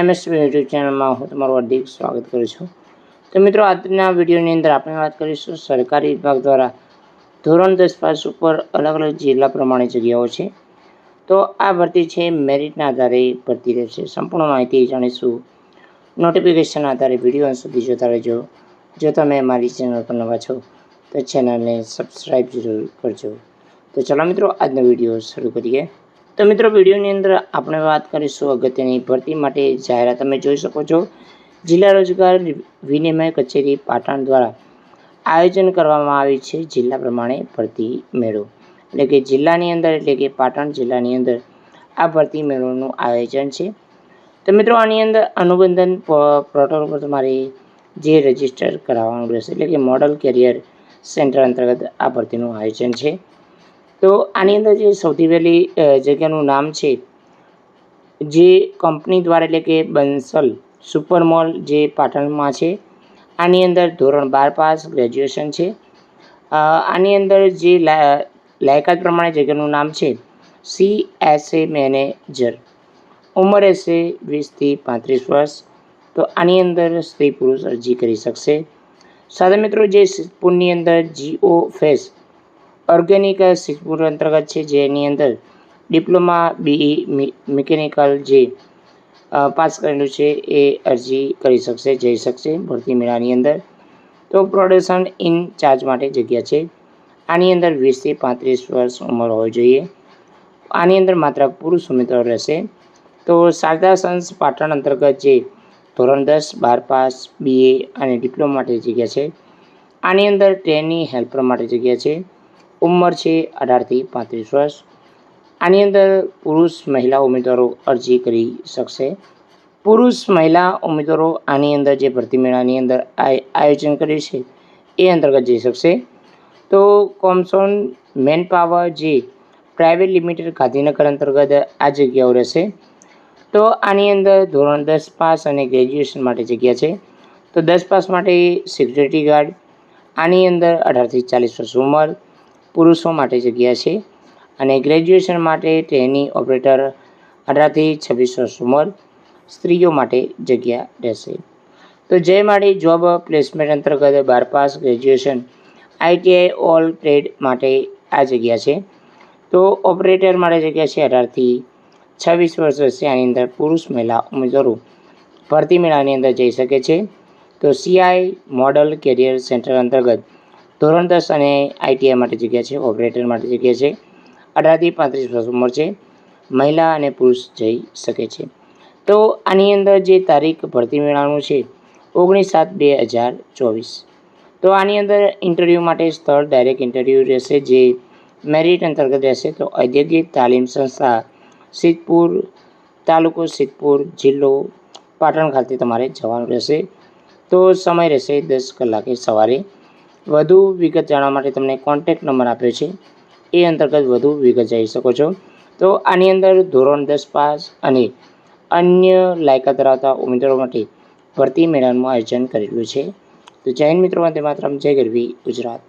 MSV YouTube ચેનલમાં હું તમારું હાર્દિક સ્વાગત કરું છું. તો મિત્રો, આજના વિડીયોની અંદર આપણે વાત કરીશું સરકારી વિભાગ દ્વારા ધોરણ દસ પાસ ઉપર અલગ અલગ જિલ્લા પ્રમાણે જગ્યાઓ છે. તો આ ભરતી છે મેરિટના આધારે ભરતી રહેશે. સંપૂર્ણ માહિતી જાણીશું. નોટિફિકેશન આધારે વીડિયો સુધી જોતા રહેજો. જો તમે મારી ચેનલ પર નવા છો, તો ચેનલને સબસ્ક્રાઈબ જરૂર કરજો. તો ચાલો મિત્રો, આજનો વીડિયો શરૂ કરીએ. તો મિત્રો, વિડીયોની અંદર આપણે વાત કરીશું અગત્યની ભરતી માટે જાહેરાત તમે જોઈ શકો છો. જિલ્લા રોજગાર વિનિમય કચેરી પાટણ દ્વારા આયોજન કરવામાં આવી છે જિલ્લા પ્રમાણે ભરતી મેળો. એટલે કે જિલ્લાની અંદર, એટલે કે પાટણ જિલ્લાની અંદર આ ભરતી મેળોનું આયોજન છે. તો મિત્રો, આની અંદર અનુબંધન પોર્ટલ પર તમારે જે રજિસ્ટર કરાવવાનું રહેશે, એટલે કે મોડલ કેરિયર સેન્ટર અંતર્ગત આ ભરતીનું આયોજન છે. તો આની અંદર જે સૌથી પહેલી જગ્યાનું નામ છે, જે કંપની દ્વારા એટલે કે બંસલ સુપર મોલ જે પાટણમાં છે, આની અંદર ધોરણ બાર પાસ ગ્રેજ્યુએશન છે. આની અંદર જે લાયકાત પ્રમાણે જગ્યાનું નામ છે, સી એસ એ મેનેજર. ઉંમર હશે વીસથી પાંત્રીસ વર્ષ, તો આની અંદર સ્ત્રી પુરુષ અરજી કરી શકશે. સાથે મિત્રો, જે સિદ્ધપુરની અંદર જીઓ ફેસ ઓર્ગેનિક સિદ્ધપુર અંતર્ગત છે, જેની અંદર ડિપ્લોમા બીઈ મિકેનિકલ જે પાસ કરેલું છે, એ અરજી કરી શકશે, જઈ શકશે ભરતી મેળાની અંદર. તો પ્રોડક્શન ઇન ચાર્જ માટે જગ્યા છે. આની અંદર વીસથી પાંત્રીસ વર્ષ ઉંમર હોવી જોઈએ. આની અંદર માત્ર પુરુષ ઉમેદવાર રહેશે. તો શારદા સન્સ પાટણ અંતર્ગત જે ધોરણ દસ, બાર પાસ બીએ અને ડિપ્લોમા માટે જગ્યા છે. આની અંદર ટ્રેની હેલ્પર માટે જગ્યા છે. ઉંમર છે અઢારથી પાંત્રીસ વર્ષ. આની અંદર પુરુષ મહિલા ઉમેદવારો અરજી કરી શકશે. પુરુષ મહિલા ઉમેદવારો આની અંદર જે ભરતી મેળાની અંદર આય- આયોજન કર્યું છે, એ અંતર્ગત જઈ શકશે. તો કોમસોન મેન પાવર જે પ્રાઇવેટ લિમિટેડ ગાંધીનગર અંતર્ગત આ જગ્યાઓ રહેશે. તો આની અંદર ધોરણ દસ પાસ અને ગ્રેજ્યુએશન માટે જગ્યા છે. તો દસ પાસ માટે સિક્યુરિટી ગાર્ડ, આની અંદર અઢારથી ચાલીસ વર્ષ ઉંમર પુરુષો માટે જગ્યા છે અને ગ્રેજ્યુએશન માટે ટ્રેની ઓપરેટર અઢારથી છવ્વીસ ઉંમર સ્ત્રીઓ માટે જગ્યા રહેશે. તો જય માળી જોબ પ્લેસમેન્ટ અંતર્ગત બાર pass graduation ITI all trade માટે આ જગ્યા છે. તો ઓપરેટર માટે જગ્યા છે અઢારથી છવ્વીસ વર્ષ વચ્ચે, આની અંદર પુરુષ, મહિલા ઉમેદવારો ભરતી મેળાની અંદર જઈ શકે છે. તો સીઆઈ મોડલ કેરિયર સેન્ટર અંતર્ગત ધોરણ દસ અને આઈટીઆઈ માટે જગ્યા છે ઓપરેટર માટે જગ્યા છે. અઢારથી પાંત્રીસ વર્ષ ઉંમર છે. મહિલા અને પુરુષ જઈ શકે છે. તો આની અંદર જે તારીખ ભરતી મેળાનું છે, ઓગણીસ સાત બે હજાર ચોવીસ. તો આની અંદર ઇન્ટરવ્યૂ માટે સ્થળ ડાયરેક્ટ ઇન્ટરવ્યૂ રહેશે જે મેરિટ અંતર્ગત રહેશે. તો ઔદ્યોગિક તાલીમ સંસ્થા સિદ્ધપુર, તાલુકો સિદ્ધપુર, જિલ્લો પાટણ ખાતે તમારે જવાનું રહેશે. તો સમય રહેશે દસ કલાકે સવારે વધુ વિગત જાણવા માટે તમને કોન્ટેક્ટ નંબર આપ્યો છે. એ અંતર્ગત વધુ વિગત જઈ શકો છો. તો આની અંદર ધોરણ દસ પાસ અને અન્ય લાયકાત ધરાવતા ઉમેદવારો માટે ભરતી મેળાનું આયોજન કરેલું છે. તો જૈન મિત્રો માટે માત્ર જય ગરવી ગુજરાત.